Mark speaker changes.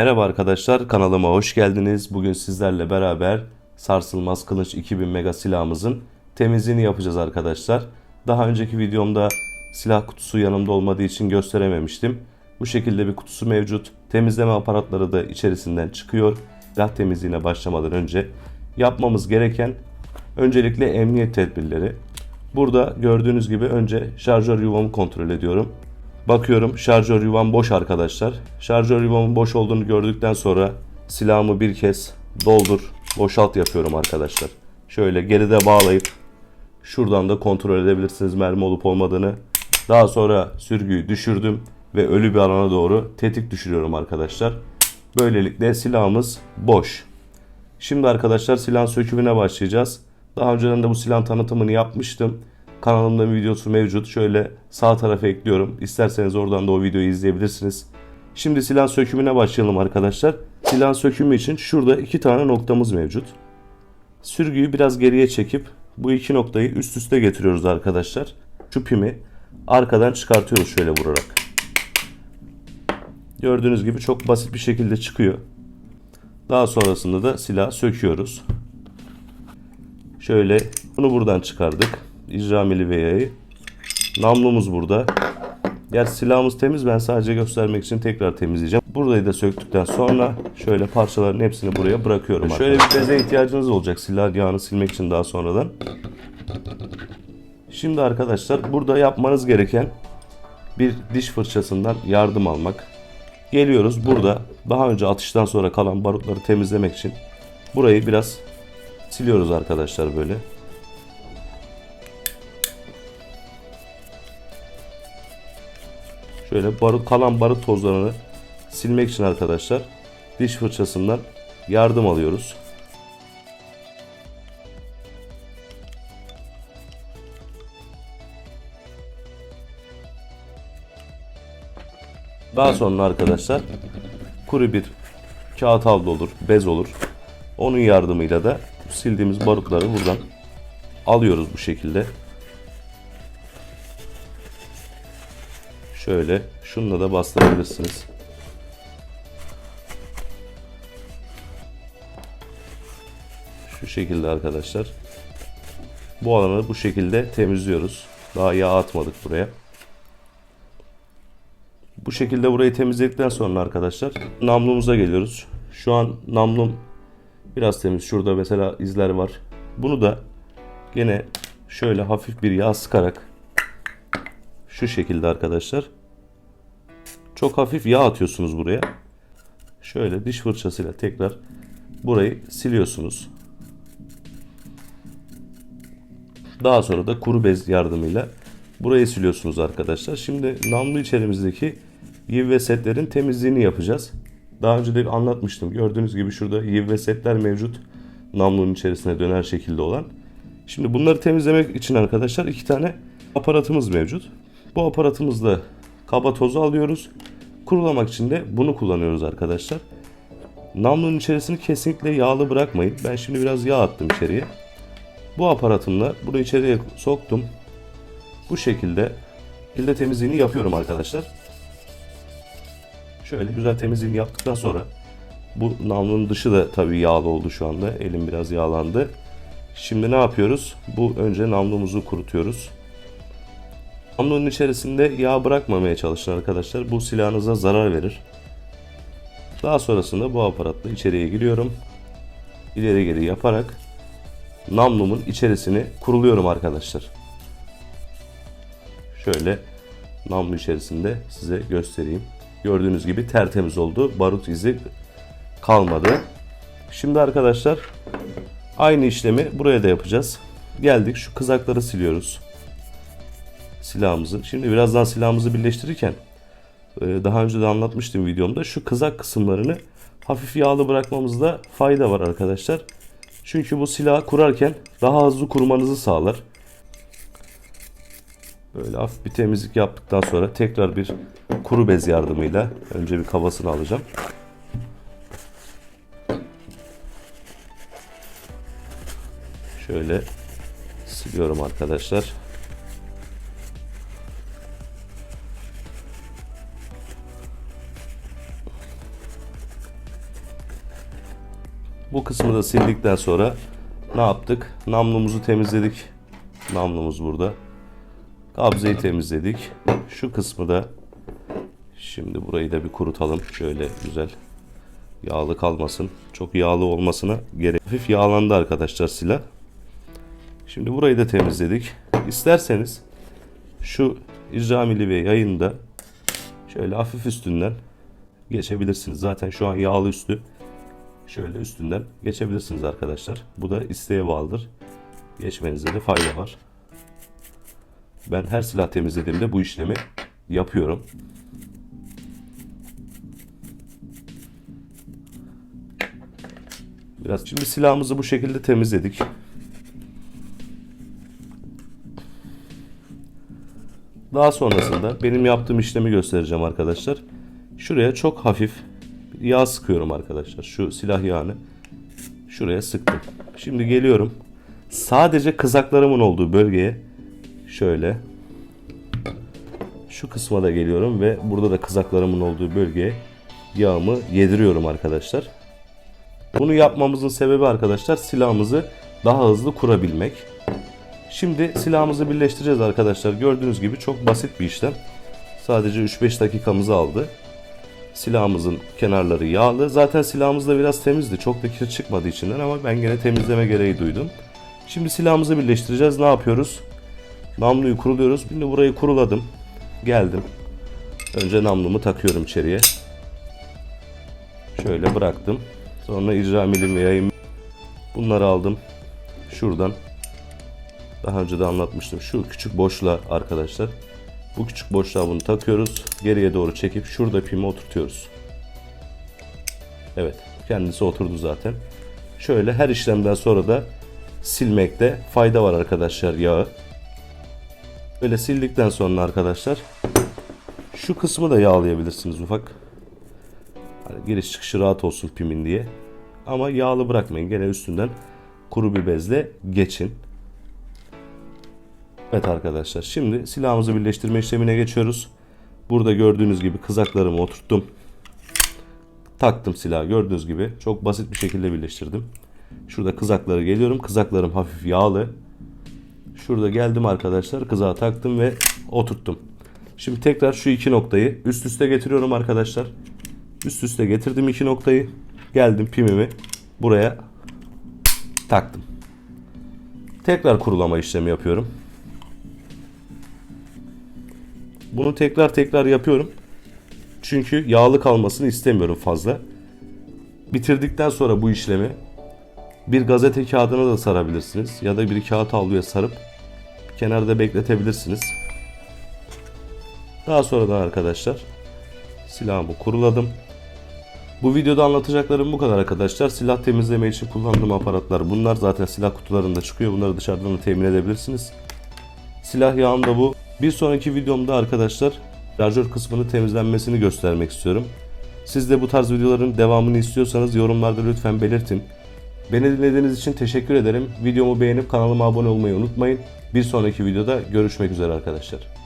Speaker 1: Merhaba arkadaşlar kanalıma hoş geldiniz. Bugün sizlerle beraber sarsılmaz kılıç 2000 mega silahımızın temizliğini yapacağız arkadaşlar. Daha önceki videomda silah kutusu yanımda olmadığı için gösterememiştim. Bu şekilde bir kutusu mevcut. Temizleme aparatları da içerisinden çıkıyor. Silah temizliğine başlamadan önce yapmamız gereken öncelikle emniyet tedbirleri. Burada gördüğünüz gibi önce şarjör yuvamı kontrol ediyorum. Bakıyorum şarjör yuvam boş arkadaşlar. Şarjör yuvamın boş olduğunu gördükten sonra silahımı bir kez doldur, boşalt yapıyorum arkadaşlar. Şöyle geride bağlayıp şuradan da kontrol edebilirsiniz mermi olup olmadığını. Daha sonra sürgüyü düşürdüm ve ölü bir alana doğru tetik düşürüyorum arkadaşlar. Böylelikle silahımız boş. Şimdi arkadaşlar silahın sökümüne başlayacağız. Daha önceden de bu silahın tanıtımını yapmıştım. Kanalımda bir videosu mevcut. Şöyle sağ tarafa ekliyorum. İsterseniz oradan da o videoyu izleyebilirsiniz. Şimdi silah sökümüne başlayalım arkadaşlar. Silah sökümü için şurada iki tane noktamız mevcut. Sürgüyü biraz geriye çekip bu iki noktayı üst üste getiriyoruz arkadaşlar. Şu pimi arkadan çıkartıyoruz şöyle vurarak. Gördüğünüz gibi çok basit bir şekilde çıkıyor. Daha sonrasında da silah söküyoruz. Şöyle bunu buradan çıkardık. İcramili veyayı. Namlumuz burada. Gerçi silahımız temiz. Ben sadece göstermek için tekrar temizleyeceğim. Burayı da söktükten sonra şöyle parçaların hepsini buraya bırakıyorum. Şöyle bir beze ihtiyacınız olacak silah yağını silmek için daha sonradan. Şimdi arkadaşlar burada yapmanız gereken bir diş fırçasından yardım almak. Geliyoruz burada daha önce atıştan sonra kalan barutları temizlemek için burayı biraz siliyoruz arkadaşlar böyle. Şöyle barut kalan barut tozlarını silmek için arkadaşlar diş fırçasından yardım alıyoruz. Daha sonra arkadaşlar kuru bir kağıt havlu olur, bez olur. Onun yardımıyla da sildiğimiz barutları buradan alıyoruz bu şekilde. Şöyle şununla da bastırabilirsiniz. Şu şekilde arkadaşlar. Bu alanı bu şekilde temizliyoruz. Daha yağ atmadık buraya. Bu şekilde burayı temizledikten sonra arkadaşlar namlumuza geliyoruz. Şu an namlum biraz temiz. Şurada mesela izler var. Bunu da gene şöyle hafif bir yağ sıkarak şu şekilde arkadaşlar. Çok hafif yağ atıyorsunuz buraya. Şöyle diş fırçasıyla tekrar burayı siliyorsunuz. Daha sonra da kuru bez yardımıyla burayı siliyorsunuz arkadaşlar. Şimdi namlu içerimizdeki yiv ve setlerin temizliğini yapacağız. Daha önce de anlatmıştım. Gördüğünüz gibi şurada yiv ve setler mevcut. Namlunun içerisine döner şekilde olan. Şimdi bunları temizlemek için arkadaşlar iki tane aparatımız mevcut. Bu aparatımızla kaba tozu alıyoruz. Kurulamak için de bunu kullanıyoruz arkadaşlar. Namlunun içerisini kesinlikle yağlı bırakmayın. Ben şimdi biraz yağ attım içeriye. Bu aparatımla bunu içeriye soktum. Bu şekilde pilde temizliğini yapıyorum arkadaşlar. Şöyle güzel temizliğini yaptıktan sonra bu namlunun dışı da tabii yağlı oldu şu anda. Elim biraz yağlandı. Şimdi ne yapıyoruz? Bu önce namlumuzu kurutuyoruz. Namlunun içerisinde yağ bırakmamaya çalışın arkadaşlar. Bu silahınıza zarar verir. Daha sonrasında bu aparatla içeriye giriyorum. İleri geri yaparak namlumun içerisini kuruluyorum arkadaşlar. Şöyle namlu içerisinde size göstereyim. Gördüğünüz gibi tertemiz oldu. Barut izi kalmadı. Şimdi arkadaşlar aynı işlemi buraya da yapacağız. Geldik şu kızakları siliyoruz. Silahımızı. Şimdi birazdan silahımızı birleştirirken e, daha önce de anlatmıştım videomda şu kızak kısımlarını hafif yağlı bırakmamızda fayda var arkadaşlar. Çünkü bu silahı kurarken daha hızlı kurmanızı sağlar. Böyle hafif bir temizlik yaptıktan sonra tekrar bir kuru bez yardımıyla önce bir kafasını alacağım. Şöyle siliyorum arkadaşlar. Bu kısmı da sildikten sonra ne yaptık? Namlumuzu temizledik. Namlumuz burada. Kabzeyi temizledik. Şu kısmı da şimdi burayı da bir kurutalım. Şöyle güzel yağlı kalmasın. Çok yağlı olmasına gerek. Hafif yağlandı arkadaşlar silah. Şimdi burayı da temizledik. İsterseniz şu icramili ve yayında şöyle hafif üstünden geçebilirsiniz. Zaten şu an yağlı üstü. Şöyle üstünden geçebilirsiniz arkadaşlar. Bu da isteğe bağlıdır. Geçmenizde de fayda var. Ben her silah temizlediğimde bu işlemi yapıyorum. Biraz şimdi silahımızı bu şekilde temizledik. Daha sonrasında benim yaptığım işlemi göstereceğim arkadaşlar. Şuraya çok hafif yağ sıkıyorum arkadaşlar. Şu silah yağını şuraya sıktım. Şimdi geliyorum. Sadece kızaklarımın olduğu bölgeye şöyle şu kısma da geliyorum ve burada da kızaklarımın olduğu bölgeye yağımı yediriyorum arkadaşlar. Bunu yapmamızın sebebi arkadaşlar silahımızı daha hızlı kurabilmek. Şimdi silahımızı birleştireceğiz arkadaşlar. Gördüğünüz gibi çok basit bir işlem. Sadece 3-5 dakikamızı aldı. Silahımızın kenarları yağlı. Zaten silahımız da biraz temizdi. Çok da kir çıkmadı içinden ama ben gene temizleme gereği duydum. Şimdi silahımızı birleştireceğiz. Ne yapıyoruz? Namluyu kuruluyoruz. Şimdi burayı kuruladım. Geldim. Önce namlumu takıyorum içeriye. Şöyle bıraktım. Sonra icra milim ve yayım. Bunları aldım. Şuradan. Daha önce de anlatmıştım. Şu küçük boşluğa arkadaşlar. Bu küçük boşluğa bunu takıyoruz. Geriye doğru çekip şurada pimi oturtuyoruz. Evet. Kendisi oturdu zaten. Şöyle her işlemden sonra da silmekte fayda var arkadaşlar yağı. Böyle sildikten sonra arkadaşlar şu kısmı da yağlayabilirsiniz ufak. Hani giriş çıkışı rahat olsun pimin diye. Ama yağlı bırakmayın. Gene üstünden kuru bir bezle geçin. Evet arkadaşlar şimdi silahımızı birleştirme işlemine geçiyoruz. Burada gördüğünüz gibi kızaklarımı oturttum. Taktım silahı gördüğünüz gibi. Çok basit bir şekilde birleştirdim. Şurada kızakları geliyorum. Kızaklarım hafif yağlı. Şurada geldim arkadaşlar. Kızağı taktım ve oturttum. Şimdi tekrar şu iki noktayı üst üste getiriyorum arkadaşlar. Üst üste getirdim iki noktayı. Geldim pimimi buraya taktım. Tekrar kurulama işlemi yapıyorum. Bunu tekrar tekrar yapıyorum. Çünkü yağlı kalmasını istemiyorum fazla. Bitirdikten sonra bu işlemi bir gazete kağıdına da sarabilirsiniz. Ya da bir kağıt havluya sarıp kenarda bekletebilirsiniz. Daha sonra da arkadaşlar silahımı kuruladım. Bu videoda anlatacaklarım bu kadar arkadaşlar. Silah temizleme için kullandığım aparatlar bunlar. Zaten silah kutularında çıkıyor. Bunları dışarıdan da temin edebilirsiniz. Silah yağım da bu. Bir sonraki videomda arkadaşlar şarjör kısmını temizlenmesini göstermek istiyorum. Siz de bu tarz videoların devamını istiyorsanız yorumlarda lütfen belirtin. Beni dinlediğiniz için teşekkür ederim. Videomu beğenip kanalıma abone olmayı unutmayın. Bir sonraki videoda görüşmek üzere arkadaşlar.